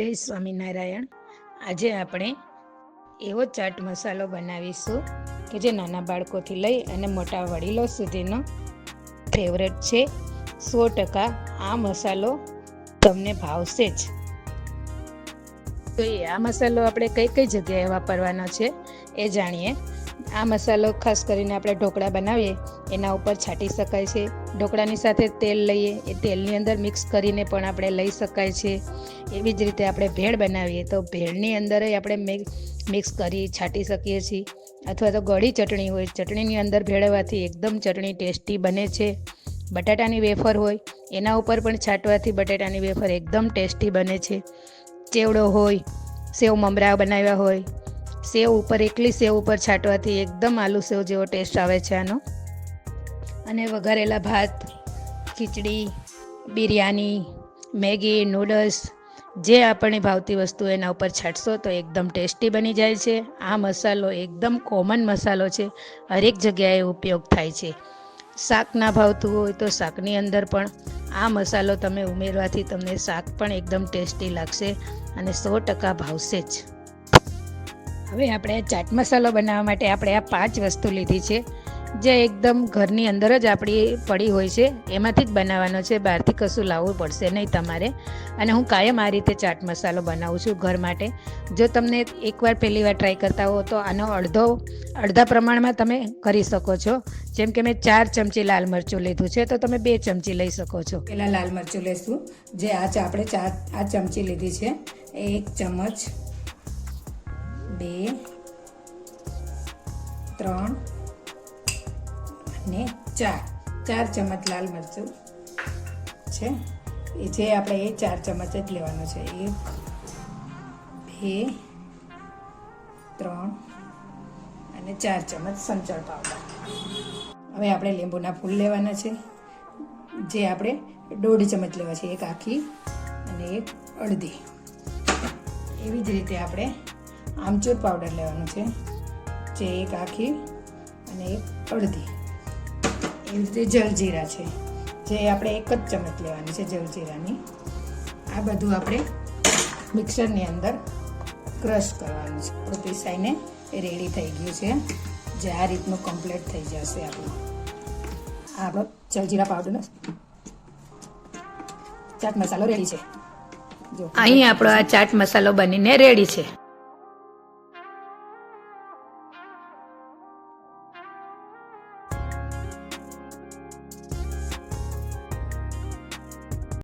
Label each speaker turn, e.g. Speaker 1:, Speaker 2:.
Speaker 1: જય સ્વામિનારાયણ. આજે આપણે એવો ચાટ મસાલો બનાવીશું કે જે નાના બાળકોથી લઈ અને મોટા વડીલો સુધીનો ફેવરેટ છે. સો ટકા આ મસાલો તમને ભાવશે જ. તો એ આ મસાલો આપણે કઈ કઈ જગ્યાએ વાપરવાનો છે એ જાણીએ. આ મસાલો ખાસ કરીને આપણે ઢોકળા બનાવીએ, એના ઉપર છાંટી શકાય છે. ઢોકળાની સાથે તેલ લઈએ, એ તેલની અંદર મિક્સ કરીને પણ આપણે લઈ શકાય છે. એવી જ રીતે આપણે ભેળ બનાવીએ, તો ભેળની અંદર આપણે મિક્સ કરી છાંટી શકીએ છીએ. અથવા તો ગળી ચટણી હોય, ચટણીની અંદર ભેળવવાથી એકદમ ચટણી ટેસ્ટી બને છે. બટાટાની વેફર હોય, એના ઉપર પણ છાંટવાથી બટાટાની વેફર એકદમ ટેસ્ટી બને છે. ચેવડો હોય, સેવ મમરા બનાવ્યા હોય સેવ ઉપર, એકલી સેવ ઉપર છાંટવાથી એકદમ આલુ સેવ જેવો ટેસ્ટ આવે છે આનો. અને વઘારેલા ભાત, ખીચડી, બિરયાની, મેગી નૂડલ્સ જે આપણને ભાવતી વસ્તુ એના ઉપર છાંટશો તો એકદમ ટેસ્ટી બની જાય છે. આ મસાલો એકદમ કોમન મસાલો છે. હરેક જગ્યાએ ઉપયોગ થાય છે. શાક ના ભાવતું હોય તો શાકની અંદર પણ આ મસાલો તમે ઉમેરવાથી તમને શાક પણ એકદમ ટેસ્ટી લાગશે અને સો ટકા ભાવશે જ. હવે આપણે ચાટ મસાલો બનાવવા માટે આપણે આ પાંચ વસ્તુ લીધી છે, જે એકદમ ઘરની અંદર જ આપણી પડી હોય છે, એમાંથી જ બનાવવાનો છે, બહારથી કશું લાવવું પડશે નહીં તમારે. અને હું કાયમ આ રીતે ચાટ મસાલો બનાવું છું ઘર માટે. જો તમને એકવાર પહેલી વાર ટ્રાય કરતા હો તો આનો અડધો, અડધા પ્રમાણમાં તમે કરી શકો છો. જેમ કે મેં ચાર ચમચી લાલ મરચું લીધું છે, તો તમે બે ચમચી લઈ શકો છો. પહેલાં લાલ મરચું લઈશું જે આ આપણે ચાર, આ ચમચી લીધી છે, એક ચમચ બે, ત્રણ અને ચાર. ચાર ચમચ લાલ મરચું છે. એ જે આપણે એ ચાર ચમચ જ લેવાનો છે. એક, બે, ત્રણ અને ચાર ચમચ સંચળ પાવડર. હવે આપણે લીંબુના ફૂલ લેવાના છે. જે આપણે દોઢ ચમચ લેવા છે. એક આખી અને એક અડધી. એવી જ રીતે આપણે આમચૂર પાવડર લેવાનું છે, જે એક આખી અને એક અડધી. એવી રીતે જલજીરા છે, જે આપણે એક જ ચમચ લેવાની છે જલજીરાની. આ બધું આપણે મિક્સરની અંદર ક્રશ કરવાનું છે. આપણું પીસાઈને એ રેડી થઈ ગયું છે, જે આ રીતનું કમ્પ્લીટ થઈ જશે આપણું. આ આપણો જલજીરા પાવડરનો ચાટ મસાલો રેડી છે. અહીં આપણો આ ચાટ મસાલો બનીને રેડી છે.